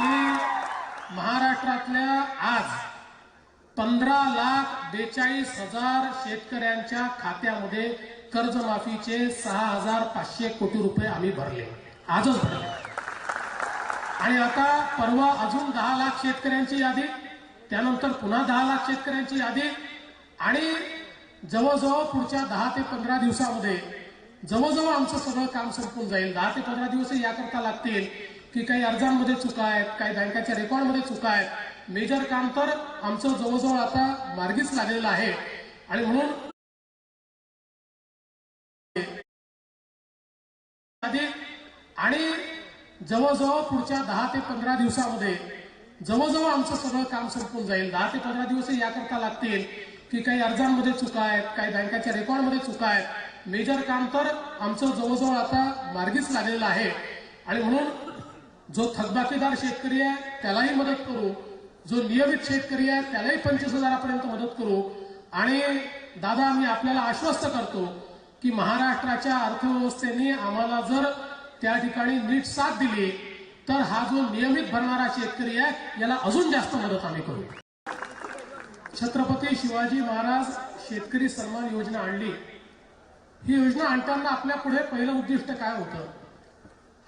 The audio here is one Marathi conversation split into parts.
की महाराष्ट्रातल्या आज पंधरा लाख बेचाळीस हजार शेतकऱ्यांच्या खात्यामध्ये कर्जमाफीचे सहा हजार पाचशे कोटी रुपये आम्ही भरले. आजच भरले. आणि आता परवा अजून दहा लाख शेतकऱ्यांची यादी त्यानंतर पुन्हा दहा लाख शेतकऱ्यांची यादी आणि जवळजवळ पुढच्या दहा ते पंधरा दिवसामध्ये जवळजवळ आमचं सगळं काम संपून जाईल. दहा ते पंधरा दिवस याकरता लागतील. की काही अर्जांमध्ये चुका आहेत काही बँकाच्या रेकॉर्डमध्ये चुका आहेत. मेजर काम तर आमचं जवळजवळ आता मार्गीच लागलेलं आहे. आणि म्हणून आणि जवळजवळ पुढच्या दहा ते पंधरा दिवसामध्ये जवळजवळ आमचं सगळं काम संपून जाईल. दहा ते पंधरा दिवस याकरता लागतील की काही अर्जांमध्ये चुका आहेत काही बँकाच्या रेकॉर्डमध्ये चुका आहेत. मेजर काम तर आमचं जवळजवळ आता मार्गीच लागलेलं आहे. आणि म्हणून जो थकबाकीदार शेतकरी आहे त्यालाही मदत करू. जो नियमित शेतकरी आहे त्यालाही पंचवीस हजारापर्यंत मदत करू. आणि दादा मी आपल्याला आश्वस्त करतो की महाराष्ट्राच्या अर्थव्यवस्थेने आम्हाला जर त्या ठिकाणी नीट साथ दिली तर हा जो नियमित भरणारा शेतकरी आहे याला अजून जास्त मदत आम्ही करू. छत्रपती शिवाजी महाराज शेतकरी सन्मान योजना आणली. ही योजना आणताना आपल्या पुढे पहिलं उद्दिष्ट काय होतं?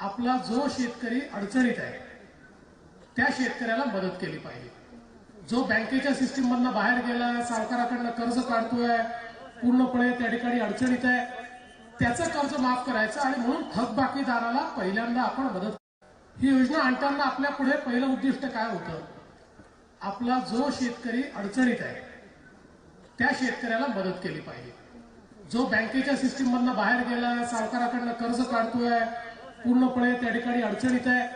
आपला जो शेतकरी अडचणीत आहे त्या शेतकऱ्याला मदत केली पाहिजे. जो बँकेच्या सिस्टीम मधनं बाहेर गेला सावकाराकडनं कर्ज काढतोय पूर्णपणे त्या ठिकाणी अडचणीत आहे त्याचं कर्ज माफ करायचं आणि म्हणून थकबाकीदाराला पहिल्यांदा आपण मदत ही योजना आणताना आपल्या पुढे पहिलं उद्दिष्ट काय होतं? आपला जो शेतकरी अडचणीत आहे त्या शेतकऱ्याला मदत केली पाहिजे. जो बँकेच्या सिस्टीम मधनं बाहेर गेला सावकाराकडनं कर्ज काढतोय पूर्णपणे त्या ठिकाणी अडचणीत आहे.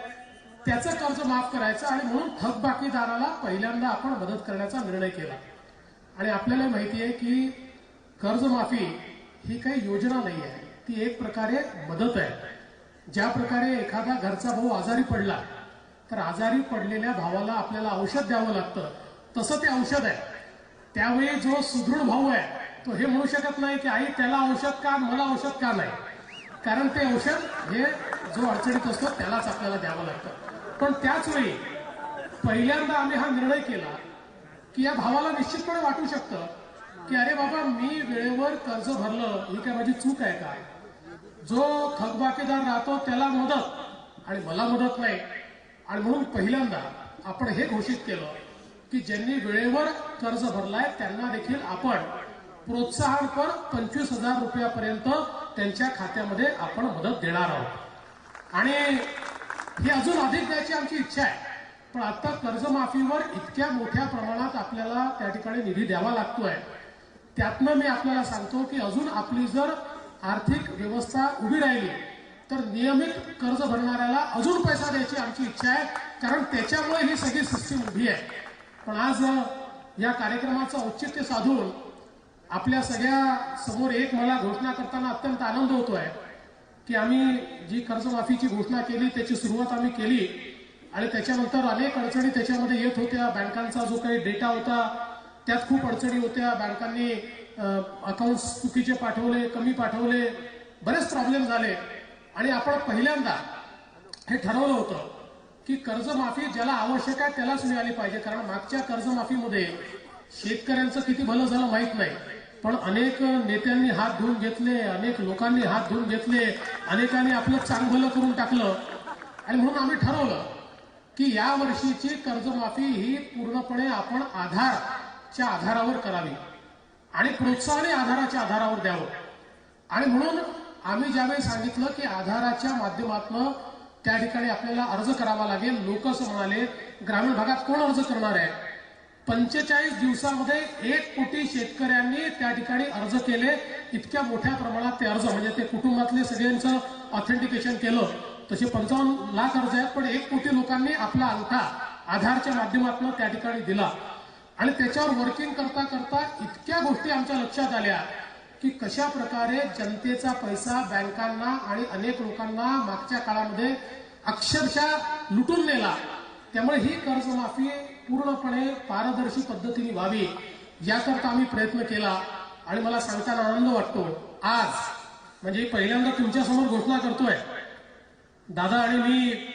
त्याचं कर्ज माफ करायचं आणि म्हणून थकबाकीदाराला पहिल्यांदा आपण मदत करण्याचा निर्णय केला. आणि आपल्याला माहिती आहे की कर्जमाफी ही काही योजना नाही आहे. ती एक प्रकारे मदत आहे. ज्या प्रकारे एखादा घरचा भाऊ आजारी पडला तर आजारी पडलेल्या भावाला आपल्याला औषध द्यावं लागतं. तसं ते औषध आहे. त्यावेळी जो सुदृढ भाऊ आहे तो हे म्हणू शकत नाही की आई त्याला औषध का मला औषध का नाही? कारण ते औषध हे जो अडचणीत असतो त्यालाच आपल्याला द्यावं लागतं. पण त्याच वेळी पहिल्यांदा आम्ही हा निर्णय केला की या भावाला निश्चितपणे वाटू शकतं की अरे बाबा मी वेळेवर कर्ज भरलं ही काय माझी चूक आहे का जो थकबाकीदार राहतो त्याला मदत आणि मला मदत नाही. आणि म्हणून पहिल्यांदा आपण हे घोषित केलं की ज्यांनी वेळेवर कर्ज भरलाय त्यांना देखील आपण प्रोत्साहनपर पंचवीस हजार रुपयापर्यंत त्यांच्या खात्यामध्ये आपण मदत देणार आहोत. आणि ही अजून अधिक द्यायची आमची इच्छा आहे. पण आता कर्जमाफीवर इतक्या मोठ्या प्रमाणात आपल्याला त्या ठिकाणी निधी द्यावा लागतोय. त्यातनं मी आपल्याला सांगतो की अजून आपली जर आर्थिक व्यवस्था उभी राहिली तर नियमित कर्ज भरणाऱ्याला अजून पैसा द्यायची आमची इच्छा आहे कारण त्याच्यामुळे ही सगळी सिस्टीम उभी आहे. पण आज या कार्यक्रमाचं औचित्य साधून आपल्या सगळ्या समोर एक मला घोषणा करताना अत्यंत आनंद होतोय की आम्ही जी कर्जमाफीची घोषणा केली त्याची सुरुवात आम्ही केली आणि त्याच्यानंतर अनेक अडचणी त्याच्यामध्ये येत होत्या. बँकांचा जो काही डेटा होता त्यात खूप अडचणी होत्या. बँकांनी अकाउंट्स चुकीचे पाठवले कमी पाठवले बरेच प्रॉब्लेम झाले. आणि आपण पहिल्यांदा हे ठरवलं होतं की कर्जमाफी ज्याला आवश्यक आहे त्यालाच मिळाली पाहिजे. कारण मागच्या कर्जमाफीमध्ये शेतकऱ्यांचं किती भलं झालं माहीत नाही. पण अनेक नेत्यांनी हात धुवून घेतले अनेक लोकांनी हात धुवून घेतले अनेकांनी आपलं चांगलं करून टाकलं. आणि म्हणून आम्ही ठरवलं की या वर्षीची कर्जमाफी ही पूर्णपणे आपण आधारच्या आधारावर करावी आणि प्रोत्साहन आधाराच्या आधारावर द्यावं. आणि म्हणून आम्ही ज्यावेळी सांगितलं की आधाराच्या माध्यमातून त्या ठिकाणी आपल्याला अर्ज करावा लागेल लोक असं म्हणाले ग्रामीण भागात कोण अर्ज करणार आहे? पंचेचाळीस दिवसामध्ये एक कोटी शेतकऱ्यांनी त्या ठिकाणी अर्ज केले. इतक्या मोठ्या प्रमाणात ते अर्ज म्हणजे ते कुटुंबातले सगळ्यांचं ऑथेंटिकेशन केलं. तसे पंचावन्न लाख अर्ज आहेत पण एक कोटी लोकांनी आपला अंगठा आधारच्या माध्यमातून त्या ठिकाणी दिला. आणि त्याच्यावर वर्किंग करता करता इतक्या गोष्टी आमच्या लक्षात आल्या की कशा प्रकारे जनतेचा पैसा बँकांना आणि अनेक लोकांना मागच्या काळामध्ये अक्षरशः लुटून नेला. त्यामुळे ही कर्जमाफी पूर्णपणे पारदर्शी पद्धतीने व्हावी याकरता आम्ही प्रयत्न केला. आणि मला सांगताना आनंद वाटतो. आज म्हणजे पहिल्यांदा तुमच्यासमोर घोषणा करतोय. दादा आणि मी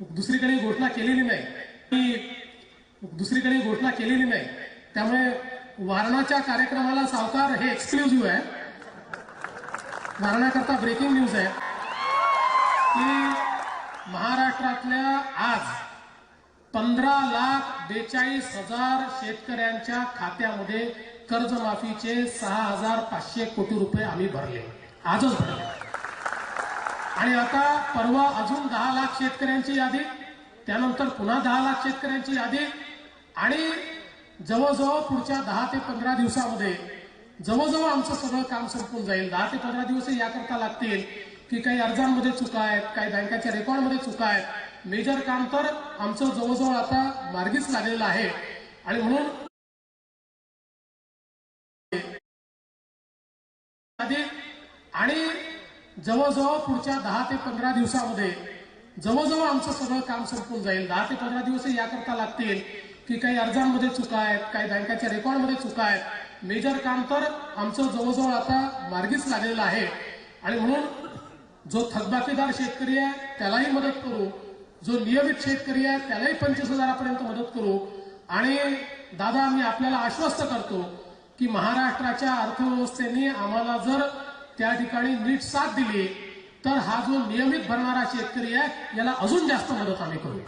दुसरीकडे घोषणा केलेली नाही. की दुसरीकडे घोषणा केलेली नाही. त्यामुळे वारणाच्या कार्यक्रमाला सावकार हे एक्सक्लुझिव्ह आहे. वारणाकरता ब्रेकिंग न्यूज आहे. की महाराष्ट्रातल्या आज पंधरा लाख बेचाळीस हजार शेतकऱ्यांच्या खात्यामध्ये कर्जमाफीचे सहा हजार पाचशे कोटी रुपये आम्ही भरले. आजच भरले. आणि आता परवा अजून दहा लाख शेतकऱ्यांची यादी त्यानंतर पुन्हा दहा लाख शेतकऱ्यांची यादी आणि जवळजवळ पुढच्या दहा ते पंधरा दिवसामध्ये जवळजवळ आमचं सगळं काम संपून जाईल. दहा ते पंधरा दिवस याकरता लागतील की काही अर्जांमध्ये चुका आहेत काही बँकाच्या रेकॉर्डमध्ये चुका आहेत. मेजर काम तर आमचं जवळजवळ आता मार्गीच लागलेलं आहे. आणि म्हणून आणि जवळजवळ पुढच्या दहा ते पंधरा दिवसामध्ये जवळजवळ आमचं सगळं काम संपून जाईल. दहा ते पंधरा दिवस याकरता लागतील की काही अर्जांमध्ये चुका आहेत काही बँकाच्या रेकॉर्डमध्ये चुका आहेत. मेजर काम तर आमचं जवळजवळ आता मार्गीच लागलेलं आहे. आणि म्हणून जो थकबाकीदार शेतकरी आहे त्यालाही मदत करू. जो नियमित शेतकरी आहे त्यालाही पंचवीस हजारापर्यंत मदत करू. आणि दादा मी आपल्याला आश्वस्त करतो की महाराष्ट्राच्या अर्थव्यवस्थेने आम्हाला जर त्या ठिकाणी नीट साथ दिली तर हा जो नियमित भरणारा शेतकरी आहे याला अजून जास्त मदत आम्ही करू.